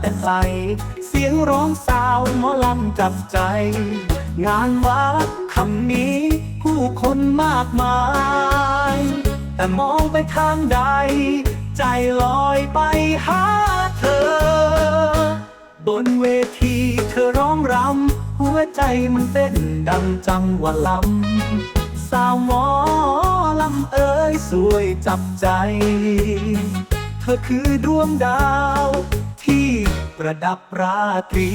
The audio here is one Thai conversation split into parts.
แต่ใส เสียงร้องสาวหมอลำจับใจ งานวัดคำนี้ ผู้คนมากมาย แต่มองไปทางใด ใจลอยไปหาเธอ บนเวทีเธอร้องรำหัวใจมันเต้นดังจังหวะลำสาวหมอลำเอ้ยสวยจับใจ เธอคือดวงดาว ประดับราตรี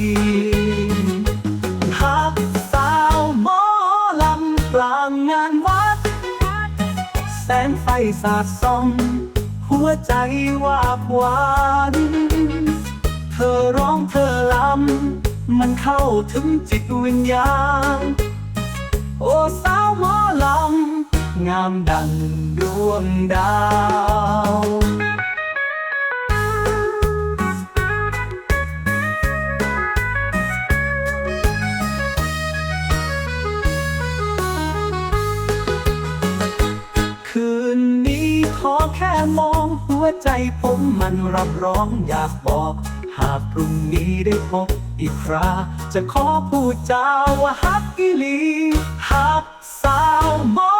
หักสาวหมอลำกลางงานวัด แสงไฟสาดส่อง หัวใจวาบวานเธอร้องเธอลำ มันเข้าถึงจิตวิญญาณ โอ้สาวหมอลำ งามดังดวงดาว มองหัวใจผมมันรับร้องอยากบอก หากพรุ่งนี้ได้พบอีกครา จะขอพูดจาว่าฮักกิลีฮักสาวหมอ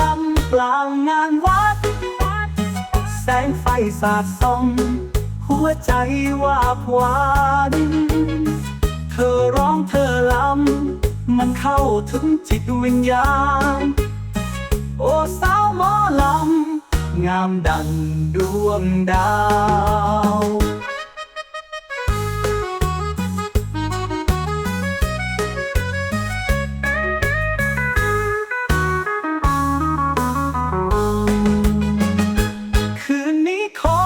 ลำกลางงานวัด แสงไฟสาดส่องหัวใจว่าบหวานเธอร้องเธอลำ มันเข้าถึงจิตวิญญาณ โอ้สาวหมอลำ งามดังดวงดาวคืนนี้ขอ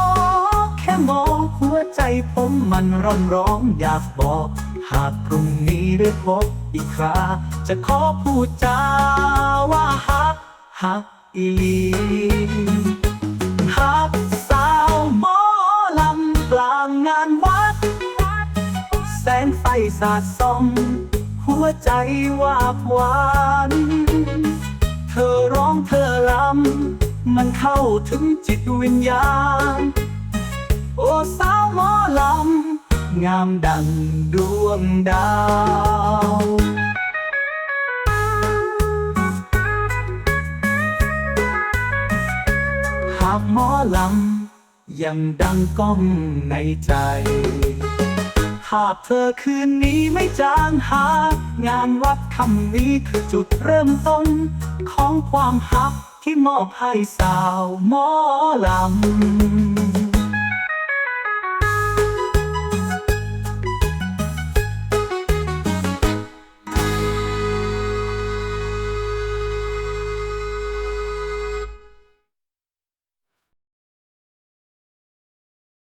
แค่มองหัวใจผมมันร้อนร้องอยากบอก หากพรุ่งนี้ได้พบอีกคราจะขอพูดจาว่าฮักฮักอีลี แสงไฟสาดส่อง หัวใจวาบวาน เธอร้องเธอลำมันเข้าถึงจิตวิญญาณ โอ้สาวหมอลำ งามดังดวงดาวหากหมอลำยังดังก้องในใจากเธอคืนนี้ไม่จางหา งานวัดคำนี้คือจุดเริ่มต้น ของความฮักที่มอบให้สาวหมอลำ